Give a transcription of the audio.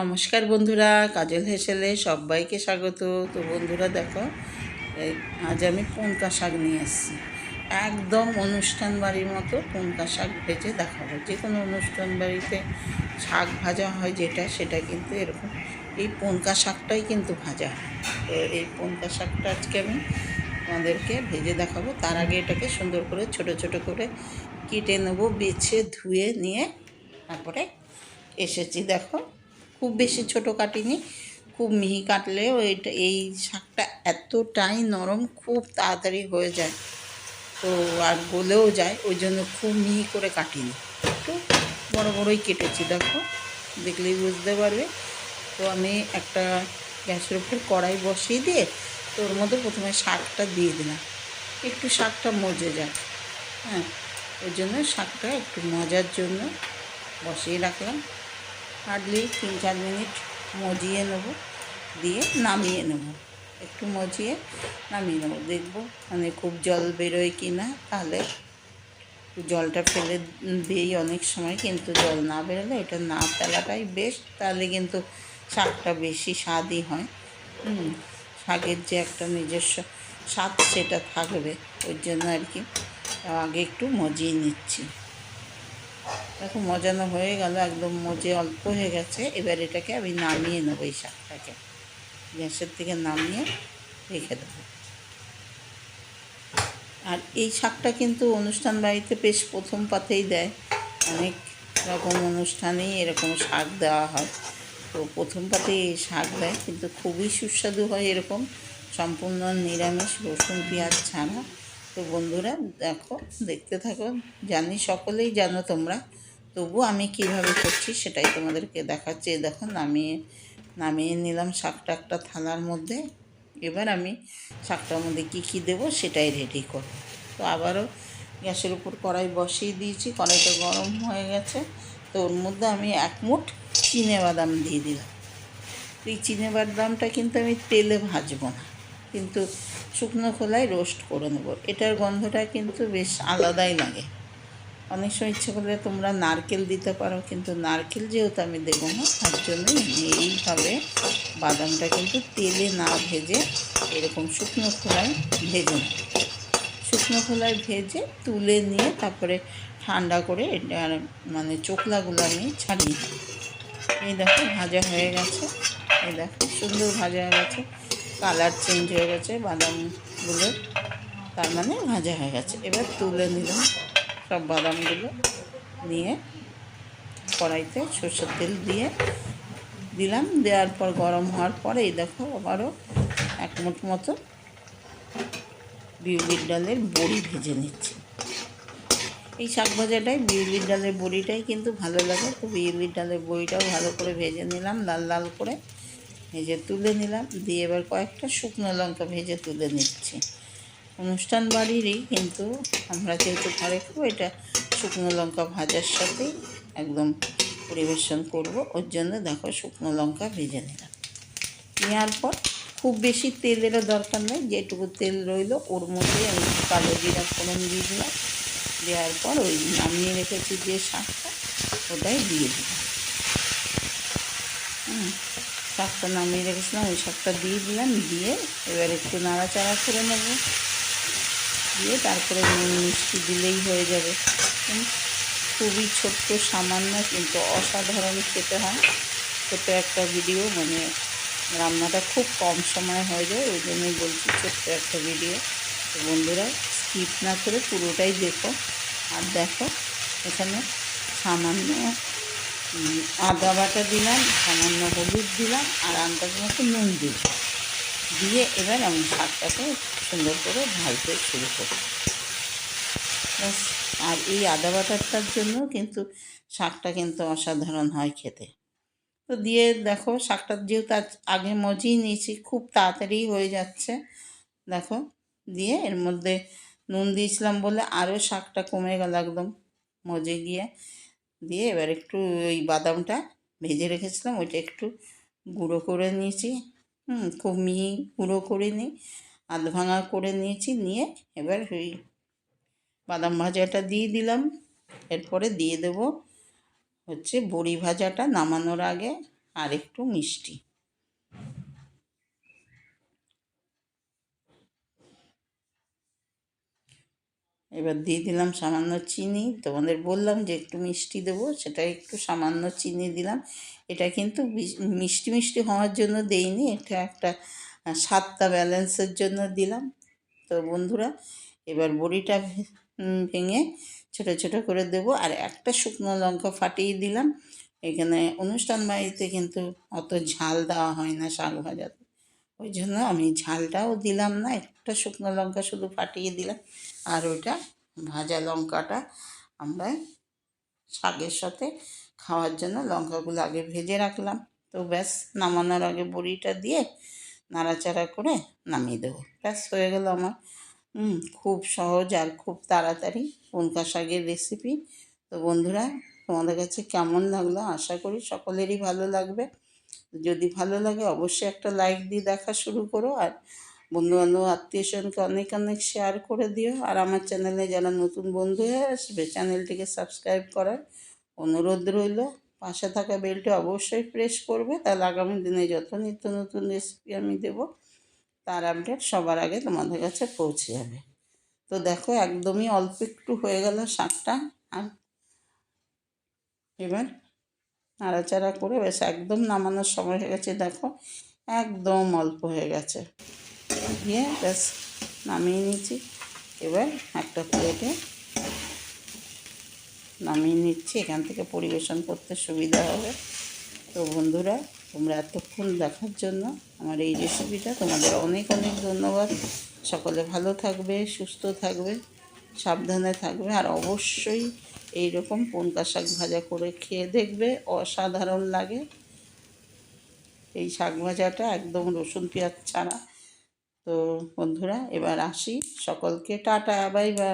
নমস্কার বন্ধুরা, কাজল হেসেলে সবাইকে স্বাগত। তো বন্ধুরা দেখো আজ আমি পুনকা শাক নিয়ে এসেছি। একদম অনুষ্ঠান বাড়ির মতো পুনকা শাক ভেজে দেখাবো। যে কোনো অনুষ্ঠান বাড়িতে শাক ভাজা হয় যেটা, সেটা কিন্তু এরকম। এই পুনকা শাকটাই কিন্তু ভাজা তো এই পুনকা শাকটা আজকে আমি আমাদেরকে ভেজে দেখাবো। তার আগে এটাকে সুন্দর করে, ছোট ছোট করে কেটে নেব, বেছে ধুয়ে নিয়ে তারপরে এসেছি। দেখো খুব বেশি ছোট কাটিনি, খুব মিহি কাটলেও এটা এই শাকটা এতটাই নরম, খুব তাড়াতাড়ি হয়ে যায়। তো আর গলেও যায়, ওই জন্য খুব মিহি করে কাটিনি। একটু বড় বড়ই কেটেছি, দেখো, দেখলেই বুঝতে পারবে। তো আমি একটা গ্যাসের উপর কড়াই বসিয়ে দিয়ে তো ওর মধ্যে প্রথমে শাকটা দিয়ে দিলাম। একটু শাকটা মজে যায় হ্যাঁ। ওই জন্য শাকটা একটু মজার জন্য বসিয়ে রাখলাম। হার্ডলি তিন চার মিনিট মজিয়ে নেব, দিয়ে নামিয়ে নেব। একটু মজিয়ে নামিয়ে নেব, দেখব মানে খুব জল বেরোয় কি না। তাহলে জলটা ফেলে দিই অনেক সময় কিন্তু জল না বেরোলে এটা না ফেলাটাই বেশ তাহলে কিন্তু শাকটা বেশি স্বাদই হয়। শাকের যে একটা নিজস্ব স্বাদ সেটা থাকবে। ওই জন্য আর কি আগে একটু মজিয়ে নিচ্ছি। দেখো মজানো হয়ে গেল, একদম মজে অল্প হয়ে গেছে। এবার এটাকে আমি নামিয়ে নেব এই শাকটাকে। গ্যাসের থেকে নামিয়ে রেখে দেবো। আর এই শাকটা কিন্তু অনুষ্ঠান বাড়িতে বেশ প্রথম পাতেই দেয়। অনেক রকম অনুষ্ঠানেই এরকম শাক দেওয়া হয়। তো প্রথম পাতেই এই শাক দেয়, কিন্তু খুবই সুস্বাদু হয় এরকম। সম্পূর্ণ নিরামিষ, রসুন, পেঁয়াজ ছাড়া। তো বন্ধুরা, দেখো, দেখতে থাকো। জানি সকলেই জানো তোমরা তবু আমি কীভাবে করছি সেটাই তোমাদেরকে দেখাচ্ছি। এই দেখো, নামিয়ে নামিয়ে নিলাম শাকটা একটা থালার মধ্যে। এবার আমি শাকটার মধ্যে কী কী দেবো সেটাই রেডি করব। তো আবারও গ্যাসের উপর কড়াই বসিয়ে দিয়েছি, কড়াইটা গরম হয়ে গেছে। তো ওর মধ্যে আমি এক মুঠ চিনে বাদাম দিয়ে দিলাম। এই চিনে বাদামটা কিন্তু আমি তেলে ভাজবো না। কিন্তু শুকনো খোলায় রোস্ট করে নেব। এটার গন্ধটা কিন্তু বেশ আলাদাই লাগে। অনেক সময় ইচ্ছে করলে তোমরা নারকেল দিতে পারো, কিন্তু নারকেল যেহেতু আমি দেবো না, তার জন্য এইভাবে বাদামটা কিন্তু তেলে না ভেজে এরকম শুকনো খোলায় ভেজে শুকনো খোলায় ভেজে তুলে নিয়ে তারপরে ঠান্ডা করে মানে চোখলাগুলো আমি ছাড়িয়ে এই দেখো ভাজা হয়ে গেছে। এই দেখো সুন্দর ভাজা হয়ে গেছে। কালার চেঞ্জ হয়ে গেছে বাদামগুলো, তার মানে ভাজা হয়ে গেছে। এবার তুলে নিলাম। সব বাদামগুলো নিয়ে কড়াইতে সর্ষের তেল দিয়ে দিলাম। দেওয়ার পর, গরম হওয়ার পরে, এই দেখো আবারও এক মুঠ মতো বিউলির ডালের বড়ি ভেজে নিচ্ছি। এই শাক ভাজাটাই, বিউলির ডালের বড়িটাই কিন্তু ভালো লাগে। তো বিউলির ডালের বড়িটাও ভালো করে ভেজে নিলাম, লাল লাল করে ভেজে তুলে নিলাম। দিয়ে এবার কয়েকটা শুকনো লঙ্কা ভেজে তুলে নিচ্ছি। অনুষ্ঠান বাড়িরই, কিন্তু আমরা যেহেতু ঘরে খাব, এটা শুকনো লঙ্কা ভাজার সাথেই একদম পরিবেশন করব। ওর জন্য দেখো শুকনো লঙ্কা ভেজে নিলাম। নেওয়ার পর খুব বেশি তেলেরও দরকার নেই, যেটুকু তেল রইল, ওর মধ্যে আমি কালো জিরা ফোড়ন দিয়ে দিলাম। দেওয়ার পর ওই নামিয়ে রেখেছি যে শাকটা, ওটাই দিয়ে দিলাম। হুম, শাকটা নামিয়ে রেখেছিলাম, ওই শাকটা দিয়ে দিলাম, দিয়ে এবার একটু নাড়াচাড়া করে নেব। দিয়ে তারপরে নুন মিষ্টি দিলেই হয়ে যাবে। খুবই ছোট্ট, সামান্য কিন্তু অসাধারণ খেতে হয়। ছোট্ট একটা ভিডিও মানে রান্নাটা খুব কম সময় হয়ে যায়, ওই জন্যই বলছি ছোট্ট একটা ভিডিও তো বন্ধুরা স্কিপ না করে পুরোটাই দেখো। আর দেখো, এখানে সামান্য আদা বাটা দিলাম, সামান্য হলুদ দিলাম, আর আন্দাজ মতো নুন দিলাম। দিয়ে এবার আমি শাকটাকে সুন্দর করে ভাজতে শুরু করি আর এই আদা বাটারটার জন্য কিন্তু শাকটা কিন্তু অসাধারণ হয় খেতে। তো দিয়ে দেখো, শাকটা যেহেতু আগে মজিয়ে নিয়েছি, খুব তাড়াতাড়ি হয়ে যাচ্ছে। দেখো, দিয়ে এর মধ্যে নুন দিয়েছিলাম বলে আরও শাকটা কমে গেল একদম মজে গিয়ে। দিয়ে এবার একটু ওই বাদামটা ভেজে রেখেছিলাম, ওইটা একটু গুঁড়ো করে নিয়েছি। হুম খুব মিহি গুঁড়ো করে নিই আধ ভাঙা করে নিয়েছি, নিয়ে এবার ওই বাদাম ভাজাটা দিয়ে দিলাম। এরপরে দিয়ে দেব হচ্ছে বড়ি ভাজাটা নামানোর আগে আর একটু মিষ্টি। এবার দিয়ে দিলাম সামান্য চিনি। তোমাদের বললাম যে একটু মিষ্টি দেবো, সেটা একটু সামান্য চিনি দিলাম। এটা কিন্তু মিষ্টি মিষ্টি হওয়ার জন্য দেইনি, এটা একটা স্বাদটা ব্যালেন্সের জন্য দিলাম। তো বন্ধুরা, এবার বড়িটা ভেঙে ছোট ছোট করে দেবো, আর একটা শুকনো লঙ্কা ফাটিয়ে দিলাম। এখানে অনুষ্ঠান বাড়িতে কিন্তু অত ঝাল দেওয়া হয় না শাক ভাজাতে। ওই জন্য আমি ঝালটাও দিলাম না, একটা শুকনো লঙ্কা শুধু ফাটিয়ে দিলাম, আর ওইটা ভাজা লঙ্কাটা আমরা শাকের সাথে খাওয়ার জন্য লঙ্কাগুলো আগে ভেজে রাখলাম। তো ব্যাস, নামানোর আগে বড়িটা দিয়ে নাড়াচাড়া করে নামিয়ে দেবো। ব্যাস, হয়ে গেল আমার। খুব সহজ আর খুব তাড়াতাড়ি পনকা শাকের রেসিপি তো বন্ধুরা, তোমাদের কাছে কেমন লাগল? আশা করি সকলেরই ভালো লাগবে। যদি ভালো লাগে অবশ্যই একটা লাইক দিয়ে দেখা শুরু করো আর বন্ধু বান্ধব আত্মীয় স্বজনকে অনেক অনেক শেয়ার করে দিও। আর আমার চ্যানেলে যারা নতুন বন্ধু হয়ে আসবে চ্যানেলটিকে সাবস্ক্রাইব করার অনুরোধ রইল। পাশে থাকা বেলটি অবশ্যই প্রেস করবে, তাহলে আগামী দিনে যত নিত্য নতুন রেসিপি আমি দেব, তার আপডেট সবার আগে তোমাদের কাছে পৌঁছে যাবে। তো দেখো একদমই অল্প একটু হয়ে গেল শাকটা। আর এবার নাড়াচাড়া করে বেশ একদম নামানোর সময় হয়ে গেছে, দেখো একদম অল্প হয়ে গেছে। দিয়ে ব্যাস নামিয়ে নিচ্ছি। এবার একটা প্লেটে নামিয়ে নিচ্ছি। এখান থেকে পরিবেশন করতে সুবিধা হবে। তো বন্ধুরা, তোমরা এতক্ষণ দেখার জন্য আমার এই রেসিপিটা তোমাদের অনেক অনেক ধন্যবাদ। সকলে ভালো থাকবে, সুস্থ থাকবে, সাবধানে থাকবে, আর অবশ্যই এই রকম পনকা শাক ভাজা করে খেয়ে দেখবে, অসাধারণ লাগে। এই শাক ভাজাটা একদম রসুন পেঁয়াজ ছাড়া। তো বন্ধুরা, এবার আসি সকলকে। Tata, bye bye.